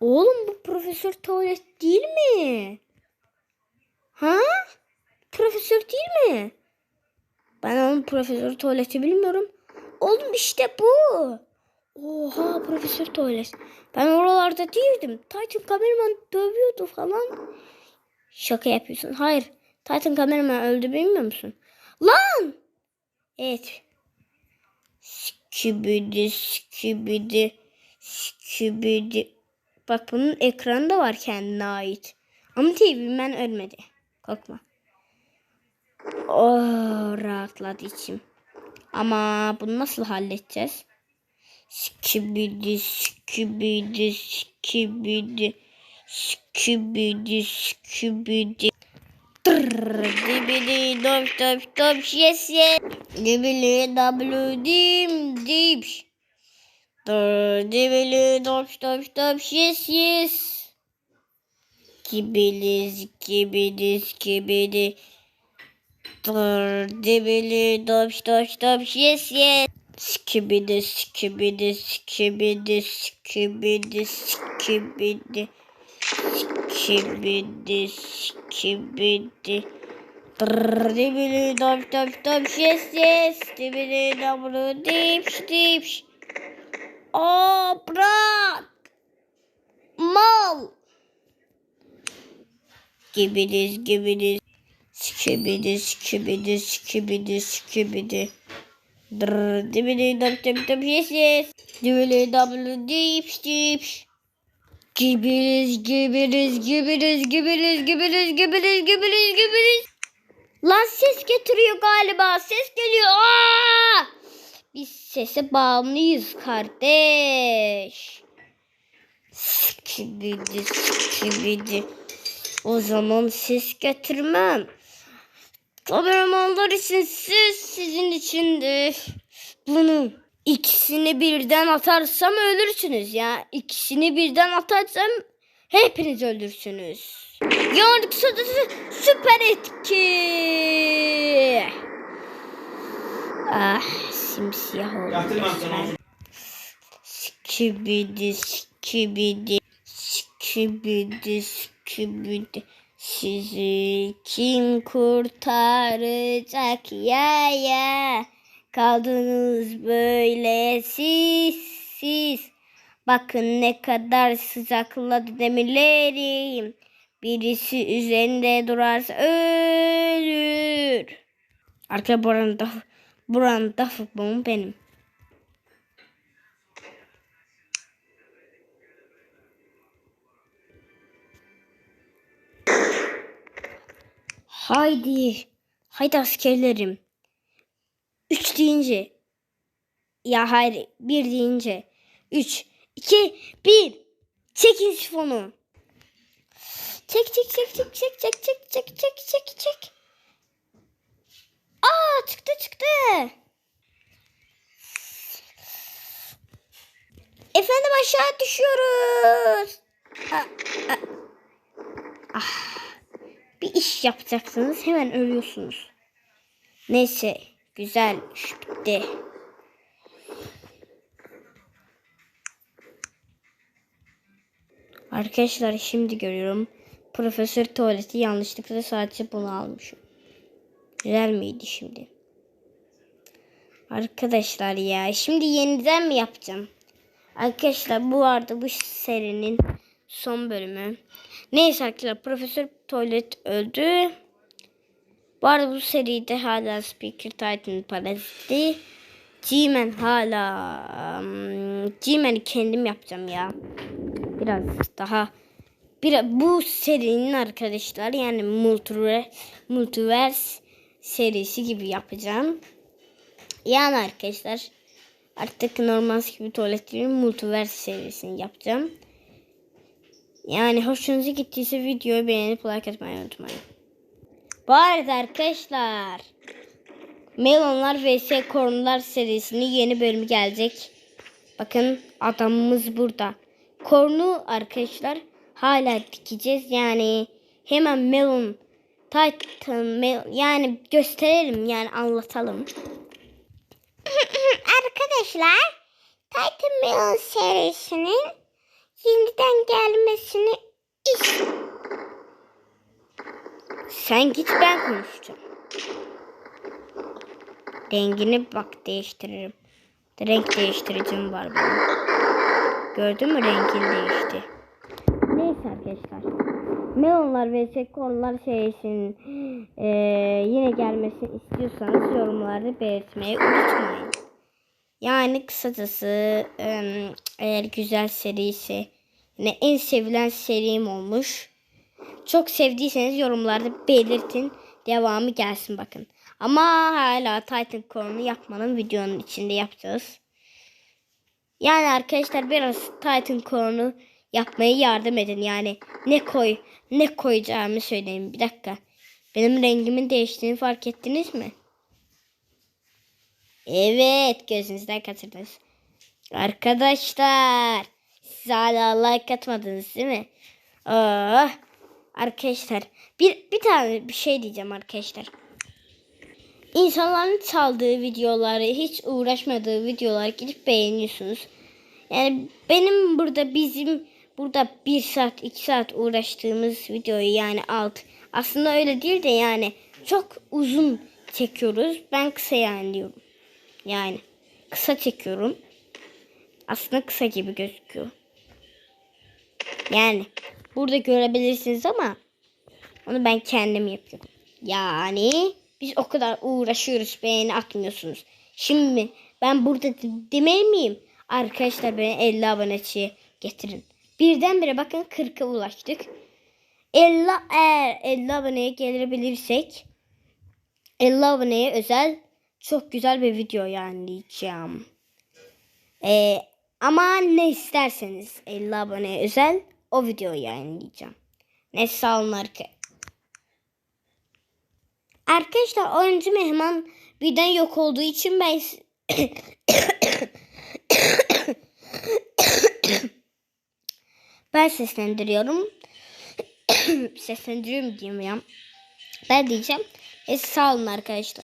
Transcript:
Oğlum bu profesör tuvalet değil mi? Ha? Profesör değil mi? Ben onun profesör tuvaleti bilmiyorum. Oğlum işte bu. Oha profesör tuvalet. Ben oralarda değildim. Titan kameraman dövüyordu falan. Şaka yapıyorsun. Hayır. Titan kameraman öldü bilmiyor musun? Lan! Evet. Skibidi skibidi skibidi. Bak bunun ekranı da var kendine ait. Ama TV'men ölmedi. Korkma. Oh rahatladı içim. Ama bunu nasıl halledeceğiz? Skibidi skibidi skibidi skibidi skibidi dibidi dop dop dop yes yes dibili w dim Tırr, Dibili dopş dopş dopş yes yes. Gibiliz gibidiz gibidi. Dur dibili dopş dopş dopş yes yes. Skibidi skibidi skibidi skibidi skibidi skibidi skibidi Dibili dopş dopş dopş yes yes. Dibili dopş dopş dopş. Aa bırak Mal Gibidiz gibidiz Skibidi skibidi skibidi skibidi Drrr, dibidi dop dop dop yes yes. Dibidi double dips dips. Gibiriz gibiriz gibiriz gibiriz gibiriz gibiriz gibiriz gibiriz. Lan ses getiriyor galiba. Ses geliyor. Aa! Biz sese bağımlıyız kardeş. Skibidi skibidi. O zaman ses getirmem. Kameramanlar için siz sizin için de bunu ikisini birden atarsam ölürsünüz ya. İkisini birden atarsam hepiniz ölürsünüz. Kısacası süper etki. Ah simsiyah resmen. Skibidi skibidi skibidi skibidi. Sizi kim kurtaracak? Ya ya. Kaldınız böyle siz siz. Bakın ne kadar sıcakladı demirlerim birisi üzerinde durarsa ölür. Arka buranın da buranın da futbolum benim Haydi. Haydi askerlerim. Üç deyince. Ya hayır. Bir deyince. Üç, iki, bir. Çekin sifonu. Çek çek çek çek çek çek çek çek çek çek çek. Aa çıktı çıktı. Efendim aşağı düşüyoruz. Ah, ah. Ah. Bir iş yapacaksınız hemen ölüyorsunuz. Neyse güzel iş bitti. Arkadaşlar şimdi görüyorum. Profesör tuvaleti yanlışlıkla sadece bunu almışım. Güzel miydi şimdi? Arkadaşlar ya şimdi yeniden mi yapacağım? Arkadaşlar bu arada bu serinin son bölümü. Neyse arkadaşlar Profesör Tuvalet öldü. Bu arada bu seride hala Speaker Titan paraziti. G-Man hala um, G-Man'i kendim yapacağım ya. Biraz daha bir bu serinin arkadaşlar yani Multiverse, Multiverse serisi gibi yapacağım. Yani arkadaşlar artık normal gibi tuvalet değil Multiverse serisini yapacağım. Yani hoşunuza gittiyse videoyu beğenip like atmayı unutmayın. Bu arada arkadaşlar Melonlar vs Korunlar serisinin yeni bölümü gelecek. Bakın adamımız burada. Kornu arkadaşlar hala dikeceğiz. Yani hemen Melon Titan yani gösterelim yani anlatalım. Arkadaşlar Titan Melon serisinin yeniden gelmesini ist. Sen git ben konuşacağım. Rengini bak değiştiririm. Renk değiştiricim var benim. Gördün mü rengin değişti. Neyse arkadaşlar. Melonlar ve sekonlar serisinin eee, yine gelmesini istiyorsanız yorumlarda belirtmeyi unutmayın. Yani kısacası eğer güzel seri ise yine en sevilen serim olmuş. Çok sevdiyseniz yorumlarda belirtin. Devamı gelsin bakın. Ama hala Titan Core'unu yapmanın videonun içinde yapacağız. Yani arkadaşlar biraz Titan Core'unu yapmaya yardım edin. Yani ne koy ne koyacağımı söyleyin. Bir dakika. Benim rengimin değiştiğini fark ettiniz mi? Evet gözünüzden kaçırdınız. Arkadaşlar siz hala like atmadınız değil mi? Oh, arkadaşlar bir, bir tane bir şey diyeceğim arkadaşlar. İnsanların çaldığı videoları hiç uğraşmadığı videoları gidip beğeniyorsunuz. Yani benim burada bizim burada bir saat iki saat uğraştığımız videoyu yani alt aslında öyle değil de yani çok uzun çekiyoruz. Ben kısa yani diyorum. Yani kısa çekiyorum. Aslında kısa gibi gözüküyor. Yani burada görebilirsiniz ama onu ben kendim yapıyorum. Yani biz o kadar uğraşıyoruz beğeni atmıyorsunuz. Şimdi ben burada de- demeli miyim? Arkadaşlar beni 50 aboneciye getirin. Birdenbire bakın 40'a ulaştık. 50 eğer 50 aboneye gelebilirsek 50 aboneye özel çok güzel bir video yayınlayacağım. Ee, ama ne isterseniz 50 aboneye özel o videoyu yayınlayacağım. Ne sağ olun arka- Arkadaşlar oyuncu Mehman birden yok olduğu için ben ben seslendiriyorum. seslendiriyorum ya. Ben diyeceğim. E, sağ olun arkadaşlar.